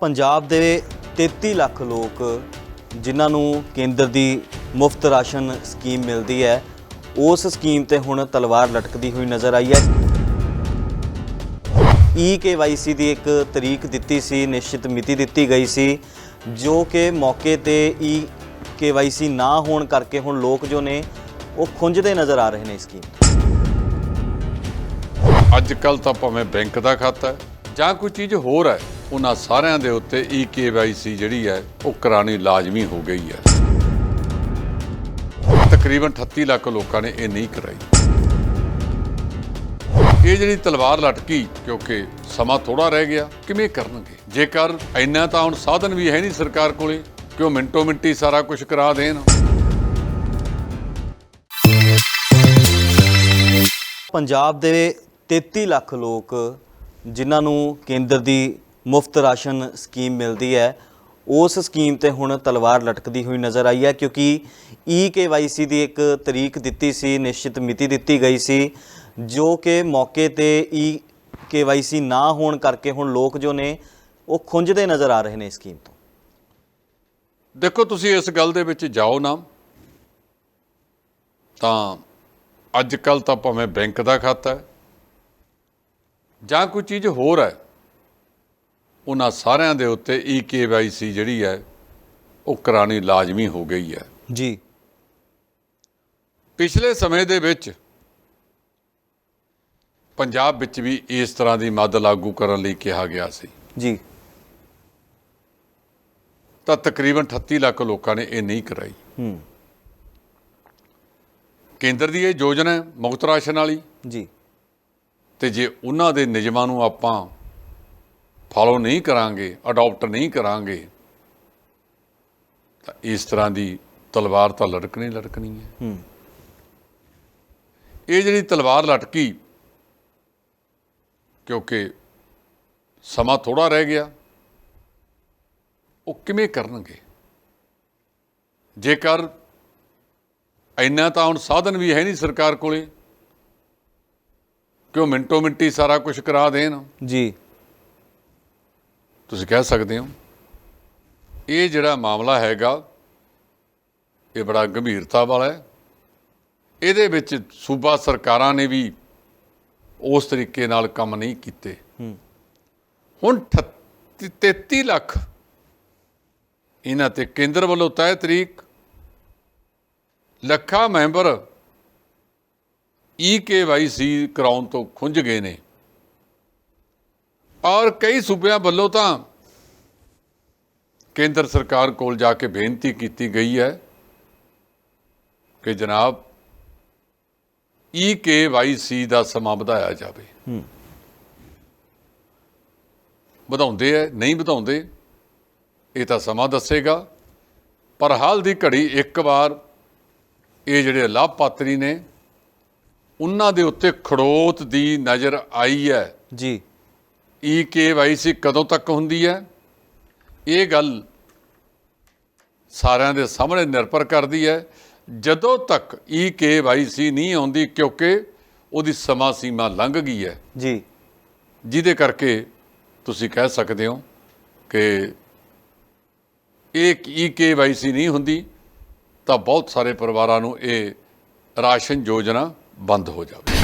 ਪੰਜਾਬ ਦੇ 33 ਲੱਖ ਲੋਕ ਜਿਨ੍ਹਾਂ ਨੂੰ ਕੇਂਦਰ ਦੀ ਮੁਫਤ ਰਾਸ਼ਨ ਸਕੀਮ ਮਿਲਦੀ ਹੈ, ਉਸ ਸਕੀਮ ਤੇ ਹੁਣ ਤਲਵਾਰ ਲਟਕਦੀ ਹੋਈ ਨਜ਼ਰ ਆਈ ਹੈ। ਈ KYC ਦੀ ਇੱਕ ਤਰੀਕ ਦਿੱਤੀ ਸੀ, ਨਿਸ਼ਚਿਤ ਮਿਤੀ ਦਿੱਤੀ ਗਈ ਸੀ, ਜੋ ਕਿ ਮੌਕੇ ਤੇ ਈ KYC ਨਾ ਹੋਣ ਕਰਕੇ ਹੁਣ ਲੋਕ ਜੋ ਨੇ, ਉਹ ਖੁੰਝਦੇ ਨਜ਼ਰ ਆ ਰਹੇ ਨੇ ਇਸ ਸਕੀਮ ਅੱਜ ਕੱਲ ਤਾਂ ਭਾਵੇਂ ਬੈਂਕ ਦਾ ਖਾਤਾ ਹੈ ਜਾਂ ਕੋਈ ਚੀਜ਼ ਹੋਰ ਹੈ ਉਹਨਾਂ ਸਾਰਿਆਂ ਦੇ ਉੱਤੇ ਈ KYC ਜਿਹੜੀ ਹੈ, ਉਹ ਕਰਾਣੀ ਲਾਜ਼ਮੀ ਹੋ ਗਈ ਹੈ। ਤਕਰੀਬਨ 38 ਲੱਖ ਲੋਕਾਂ ਨੇ ਇਹ ਨਹੀਂ ਕਰਾਈ। ਇਹ ਜਿਹੜੀ ਤਲਵਾਰ ਲਟਕੀ, ਕਿਉਂਕਿ ਸਮਾਂ ਥੋੜਾ ਰਹਿ ਗਿਆ, ਕਿਵੇਂ ਕਰਨਗੇ? ਜੇਕਰ ਇੰਨਾ ਤਾਂ ਹੁਣ ਸਾਧਨ ਵੀ ਹੈ ਨਹੀਂ ਸਰਕਾਰ ਕੋਲੇ ਕਿ ਉਹ ਮਿੰਟੋ ਮਿੰਟੀ ਸਾਰਾ ਕੁਝ ਕਰਾ ਦੇਣ? ਪੰਜਾਬ ਦੇ 33 ਲੱਖ ਲੋਕ, ਜਿਨ੍ਹਾਂ ਨੂੰ ਕੇਂਦਰ ਦੀ ਮੁਫਤ ਰਾਸ਼ਨ ਸਕੀਮ ਮਿਲਦੀ ਹੈ। ਉਸ ਸਕੀਮ ਤੇ ਹੁਣ ਤਲਵਾਰ ਲਟਕਦੀ ਹੋਈ ਨਜ਼ਰ ਆਈ ਹੈ ਕਿਉਂਕਿ ਈ KYC ਦੀ ਇੱਕ ਤਰੀਕ ਦਿੱਤੀ ਸੀ, ਨਿਸ਼ਚਿਤ ਮਿਤੀ ਦਿੱਤੀ ਗਈ ਸੀ, ਜੋ ਕਿ ਮੌਕੇ ਤੇ ਈ KYC ਨਾ ਹੋਣ ਕਰਕੇ ਹੁਣ ਲੋਕ ਜੋ ਨੇ, ਉਹ ਖੁੰਝਦੇ ਨਜ਼ਰ ਆ ਰਹੇ ਨੇ ਇਸ ਸਕੀਮ ਤੋਂ। ਦੇਖੋ, ਤੁਸੀਂ ਇਸ ਗੱਲ ਦੇ ਵਿੱਚ ਜਾਓ ਨਾ, ਤਾਂ ਅੱਜ ਕੱਲ ਤਾਂ ਭਾਵੇਂ ਬੈਂਕ ਦਾ ਖਾਤਾ ਹੈ, ਜਾਂ ਕੋਈ ਚੀਜ਼ ਹੋਰ ਹੈ ਉਹਨਾਂ ਸਾਰਿਆਂ ਦੇ ਉੱਤੇ ਈ KYC ਜਿਹੜੀ ਹੈ ਉਹ ਕਰਾਣੀ ਲਾਜ਼ਮੀ ਹੋ ਗਈ ਹੈ। ਜੀ। ਪਿਛਲੇ ਸਮੇਂ ਦੇ ਵਿੱਚ ਪੰਜਾਬ ਵਿੱਚ ਵੀ ਇਸ ਤਰ੍ਹਾਂ ਦੀ ਮੱਦ ਲਾਗੂ ਕਰਨ ਲਈ ਕਿਹਾ ਗਿਆ ਸੀ। ਜੀ। ਤਾਂ ਤਕਰੀਬਨ 38 ਲੱਖ ਲੋਕਾਂ ਨੇ ਇਹ ਨਹੀਂ ਕਰਾਈ। ਹੂੰ। ਕੇਂਦਰ ਦੀ ਇਹ ਯੋਜਨਾ ਹੈ ਮੁਫਤ ਰਾਸ਼ਨ ਵਾਲੀ। ਜੀ। ਤੇ ਜੇ ਉਹਨਾਂ ਦੇ ਨਿਯਮਾਂ ਨੂੰ ਆਪਾਂ ਫਾਲੋ ਨਹੀਂ ਕਰਾਂਗੇ ਅਡਾਪਟ ਨਹੀਂ ਕਰਾਂਗੇ ਤਾਂ ਇਸ ਤਰ੍ਹਾਂ ਦੀ ਤਲਵਾਰ ਤਾਂ ਲਟਕਣੀ ਲਟਕਣੀ ਹੈ। ਹੂੰ। ਇਹ ਜਿਹੜੀ ਤਲਵਾਰ ਲਟਕੀ ਕਿਉਂਕਿ ਸਮਾਂ ਥੋੜਾ ਰਹਿ ਗਿਆ ਉਹ ਕਿਵੇਂ ਕਰਨਗੇ? ਜੇਕਰ ਇੰਨਾ ਤਾਂ ਹੁਣ ਸਾਧਨ ਵੀ ਹੈ ਨਹੀਂ ਸਰਕਾਰ ਕੋਲੇ ਕਿ ਉਹ ਮਿੰਟੋ ਮਿੰਟੀ ਸਾਰਾ ਕੁਝ ਕਰਾ ਦੇਣ? ਜੀ। ਤੁਸੀਂ ਕਹਿ ਸਕਦੇ ਹੋ? ਇਹ ਜਿਹੜਾ ਮਾਮਲਾ ਹੈਗਾ ਇਹ ਬੜਾ ਗੰਭੀਰਤਾ ਵਾਲਾ ਹੈ। ਇਹਦੇ ਵਿੱਚ ਸੂਬਾ ਸਰਕਾਰਾਂ ਨੇ ਵੀ ਉਸ ਤਰੀਕੇ ਨਾਲ ਕੰਮ ਨਹੀਂ ਕੀਤੇ। ਹੁਣ 38 33 ਲੱਖ ਇਹਨਾਂ ਤੇ ਕੇਂਦਰ ਵੱਲੋਂ ਤੈਅ ਤਰੀਕ ਲੱਖਾਂ ਮੈਂਬਰ ਈ KYC ਕਰਾਉਣ ਤੋਂ ਖੁੰਝ ਗਏ ਨੇ। ਔਰ ਕਈ ਸੂਬਿਆਂ ਵੱਲੋਂ ਤਾਂ ਕੇਂਦਰ ਸਰਕਾਰ ਕੋਲ ਜਾ ਕੇ ਬੇਨਤੀ ਕੀਤੀ ਗਈ ਹੈ ਕਿ ਜਨਾਬ ਈ KYC ਦਾ ਸਮਾਂ ਵਧਾਇਆ ਜਾਵੇ। ਹੂੰ। ਵਧਾਉਂਦੇ ਐ ਨਹੀਂ ਵਧਾਉਂਦੇ ਇਹ ਤਾਂ ਸਮਾਂ ਦੱਸੇਗਾ। ਪਰ ਹਾਲ ਦੀ ਘੜੀ ਇੱਕ ਵਾਰ ਇਹ ਜਿਹੜੇ ਲਾਭਪਾਤਰੀ ਨੇ ਉਹਨਾਂ ਦੇ ਉੱਤੇ ਖੜੋਤ ਦੀ ਨਜ਼ਰ ਆਈ ਹੈ। ਜੀ। ਈ KYC ਕਦੋਂ ਤੱਕ ਹੁੰਦੀ ਹੈ? ਇਹ ਗੱਲ ਸਾਰਿਆਂ ਦੇ ਸਾਹਮਣੇ ਨਿਰਭਰ ਕਰਦੀ ਹੈ। ਜਦੋਂ ਤੱਕ ਈ KYC ਨਹੀਂ ਆਉਂਦੀ ਕਿਉਂਕਿ ਉਹਦੀ ਸਮਾਂ ਸੀਮਾ ਲੰਘ ਗਈ ਹੈ। ਜੀ। ਜਿਹਦੇ ਕਰਕੇ ਤੁਸੀਂ ਕਹਿ ਸਕਦੇ ਹੋ ਕਿ ਇਹ ਈ KYC ਨਹੀਂ ਹੁੰਦੀ ਤਾਂ ਬਹੁਤ ਸਾਰੇ ਪਰਿਵਾਰਾਂ ਨੂੰ ਇਹ ਰਾਸ਼ਨ ਯੋਜਨਾ ਬੰਦ ਹੋ ਜਾਵੇ।